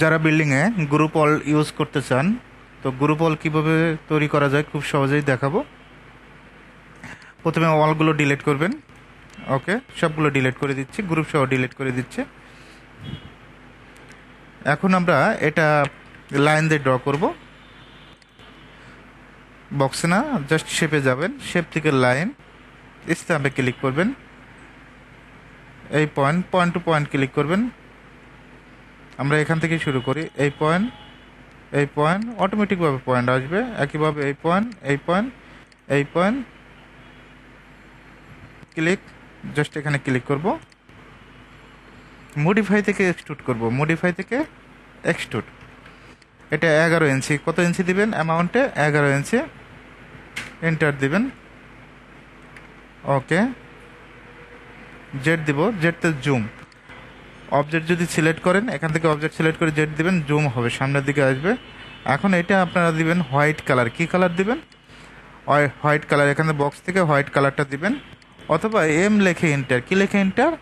যারা বিল্ডিংয়ে group all use করতে চান তো গ্রুপ অল কীভাবে তৈরি করা যায় খুব সহজেই দেখাবো। প্রথমে অলগুলো ডিলিট করবেন। ওকে সবগুলো ডিলিট করে দিচ্ছি গ্রুপ সহ ডিলিট করে দিচ্ছে। এখন আমরা এটা লাইন দিয়ে ড্র করব। বক্সে না জাস্ট শেপে যাবেন শেপ থেকে লাইন স্ট্যাম্পে ক্লিক করবেন। এই point point to point click করবেন। আমরা এখান থেকে শুরু করি। এই পয়েন্ট এই পয়েন্ট অটোমেটিকভাবে পয়েন্ট আসবে। একইভাবে এই পয়েন্ট এই পয়েন্ট এই পয়েন্ট ক্লিক জাস্ট এখানে ক্লিক করব। মডিফাই থেকে এক্সট্রুড করব। মডিফাই থেকে এক্সট্রুড এটা এগারো ইঞ্চি কত ইঞ্চি দিবেন? অ্যামাউন্টে এগারো ইঞ্চি এন্টার দিবেন। ওকে জেড দিব। জেডতে জুম অবজেক্ট যদি সিলেক্ট করেন, এখান থেকে অবজেক্ট সিলেক্ট করে জেড দিবেন জুম হবে, সামনের দিকে আসবে। এখন এটা আপনারা দিবেন হোয়াইট কালার কি কালার দিবেন? হোয়াইট কালার এখানে বক্স থেকে হোয়াইট কালারটা দিবেন। অথবা এম লেখে এন্টার কি লেখে এন্টার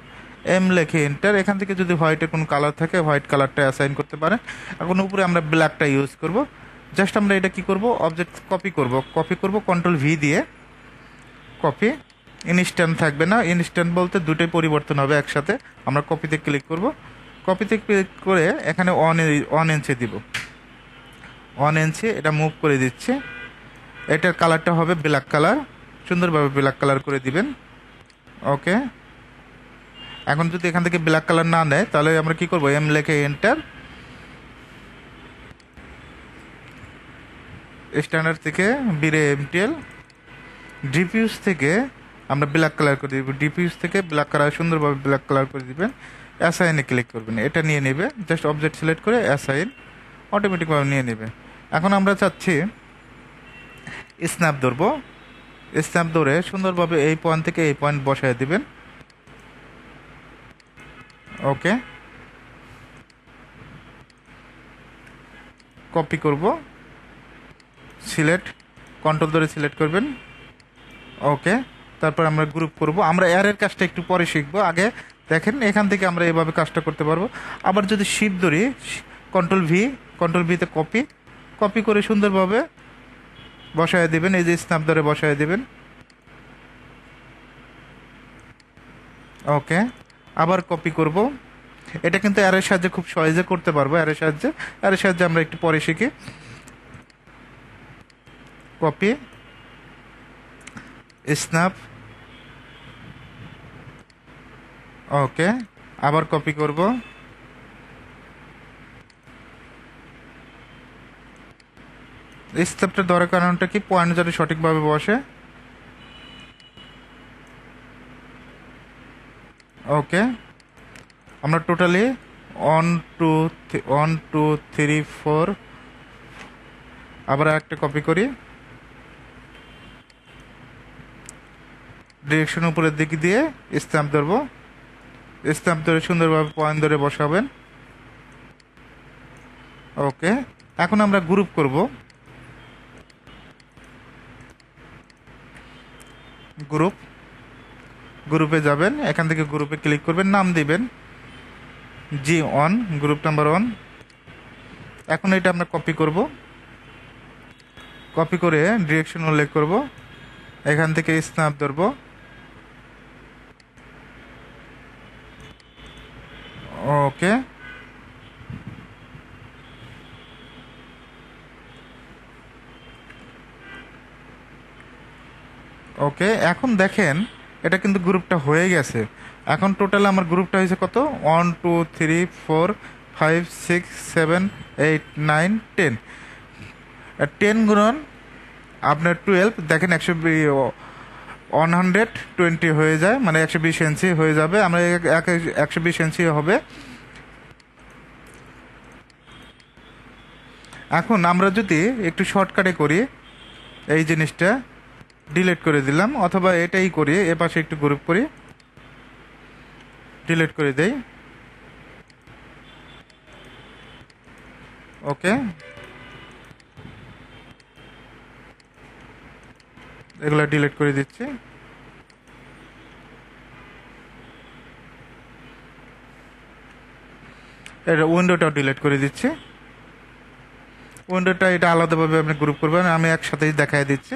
এম লেখে এন্টার এখান থেকে যদি হোয়াইটের কোনো কালার থাকে হোয়াইট কালারটা অ্যাসাইন করতে পারেন। এখন উপরে আমরা ব্ল্যাকটা ইউজ করব। জাস্ট আমরা এটা কি করব? অবজেক্ট কপি করব। কপি করব কন্ট্রোল ভি দিয়ে। কপি ইনস্ট্যান্ট থাকবে না। ইনস্ট্যান্ট বলতে দুটোই পরিবর্তন হবে একসাথে। আমরা কপিতে ক্লিক করব। কপিতে ক্লিক করে এখানে অন অন ইঞ্চি দিব। অন ইঞ্চি এটা মুভ করে দিচ্ছে। এটার কালারটা হবে ব্ল্যাক কালার সুন্দরভাবে ব্ল্যাক কালার করে দিবেন। ওকে এখন যদি এখান থেকে ব্ল্যাক কালার না নেয়, তাহলে আমরা কি করব? এম লেখে এন্টার স্ট্যান্ডার্ড থেকে বিরে এমটিএল ডিপিউস থেকে আমরা ব্ল্যাক কালার করে দিব। ডিপিউস থেকে ব্ল্যাক কালার সুন্দরভাবে ব্ল্যাক কালার করে দিবেন। অ্যাসাইনে ক্লিক করবেন। এটা নিয়ে নেবে। জাস্ট অবজেক্ট সিলেক্ট করে অ্যাসাইন অটোমেটিকভাবে নিয়ে নেবে। এখন আমরা চাচ্ছি স্ন্যাপ ধরবো। স্ন্যাপ ধরে সুন্দরভাবে এই পয়েন্ট থেকে এই পয়েন্ট বসায় দিবেন। ওকে কপি করব। সিলেক্ট কন্ট্রোল ধরে সিলেক্ট করবেন। ওকে তারপর আমরা গ্রুপ করব। আমরা এয়ারের কাজটা একটু পরে শিখব। আগে দেখেন, এখান থেকে আমরা এভাবে কাজটা করতে পারব। আবার যদি শিপ ধরি কন্ট্রোল ভি কন্ট্রোল ভিতে কপি কপি করে সুন্দরভাবে বসায় দেবেন। এই যে স্ন্যাপ ধরে বসায় দেবেন। ওকে আবার কপি করব। এটা কিন্তু অ্যারের সাহায্যে খুব সহজে করতে পারব অ্যারের সাহায্যে। অ্যারের সাহায্যে আমরা একটু পরে শিখি। কপি স্ন্যাপ ওকে আবার কপি করব। স্টেপটা ধরার কারণটা কি? পয়েন্ট যাতে সঠিকভাবে বসে। ওকে আমরা totally one two one two three four আবার একটা কপি করি। ডিরেকশন উপরের দিক দিয়ে স্ট্যাম্প ধরবো। স্ট্যাম্প ধরে সুন্দরভাবে পয়েন্ট ধরে বসাবেন। ওকে, এখন আমরা গ্রুপ করব। গ্রুপ, গ্রুপে যাবেন, এখান থেকে গ্রুপে ক্লিক করবেন, নাম দিবেন। G, one, group number one. এখন এটা আমরা কপি করব। কপি করে ডিরেকশন উল্লেখ করব। এখান থেকে স্ন্যাপ ধরবো। ওকে? ওকে, এখন দেখেন, এটা কিন্তু গ্রুপটা হয়ে গেছে। এখন টোটাল আমার গ্রুপটা হয়েছে কত? One two three four five six seven eight nine ten ten গুণন আপনার টুয়েলভ দেখেন একশো ওয়ান হান্ড্রেড টোয়েন্টি হয়ে যায় মানে একশো বিশ ইঞ্চি হয়ে যাবে। আমরা একশো বিশ ইঞ্চি হবে। এখন আমরা যদি একটু শর্টকাটে করি, এই জিনিসটা ডিলিট করে দিলাম, অথবা এটাই করি, এ পাশে একটু গ্রুপ করি ডিলিট করে দেই। ওকে এগুলো ডিলিট করে দিচ্ছি। এটা উইন্ডোটাও ডিলিট করে দিচ্ছি। উইন্ডোটা এটা আলাদাভাবে আপনি গ্রুপ করবেন, আমি একসাথেই দেখাই দিচ্ছি।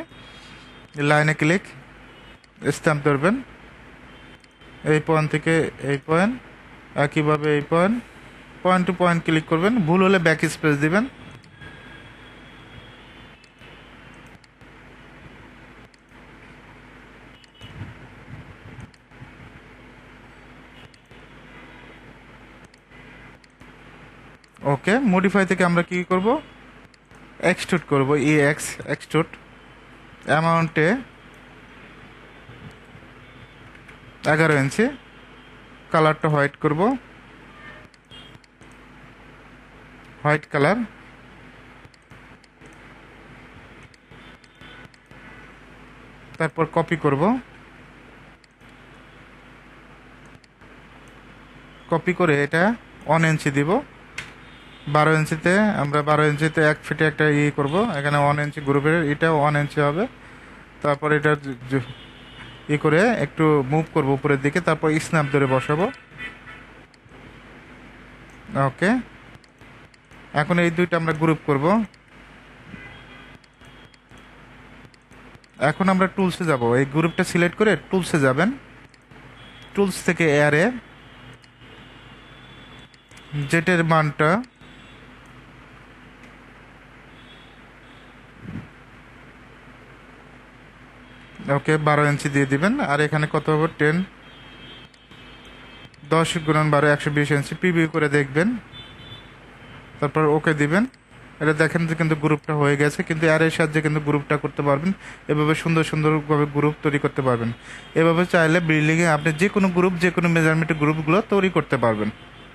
লাইনে ক্লিক স্ট্যাম্প ধরবেন। এই পয়েন্ট থেকে এই পয়েন্ট একইভাবে এই point point to point click করবেন। ভুল হলে ব্যাক স্পেস দিবেন। ওকে মডিফাই থেকে আমরা কি করব? এক্সট্রুড করব ই এক্স এক্সট্রুড অ্যামাউন্টে এগারো ইঞ্চি কালারটা হোয়াইট করব। হোয়াইট কালার তারপর কপি করব। কপি করে এটা ওয়ান ইঞ্চি দিব। বারো ইঞ্চিতে, আমরা বারো ইঞ্চিতে এক ফিটে একটা ই করব। এখানে ওয়ান ইঞ্চি গ্রুপের এটা ওয়ান ইঞ্চি হবে। তারপর এটা ই করে একটু মুভ করব উপরের দিকে, তারপর স্ন্যাপ ধরে বসাবো। ওকে এখন এই দুইটা আমরা গ্রুপ করব। এখন আমরা টুলসে যাব। এই গ্রুপটা সিলেক্ট করে টুলসে যাবেন। টুলস থেকে এয়ারে জেটের মানটা ওকে বারো ইঞ্চি দিয়ে দিবেন। আর এখানে কত হবে? টেন। দশ গুণন বারো, একশো বিশ ইঞ্চি। পিবি করে দেখবেন। তারপর ওকে দিবেন। এটা দেখেন যে কিন্তু গ্রুপটা হয়ে গেছে, কিন্তু এর সাহায্যে কিন্তু গ্রুপটা করতে পারবেন। এভাবে সুন্দর সুন্দরভাবে গ্রুপ তৈরি করতে পারবেন। এভাবে চাইলে বিল্ডিংয়ে আপনি যে কোনো গ্রুপ যে কোনো মেজারমেন্টের গ্রুপগুলো তৈরি করতে পারবেন।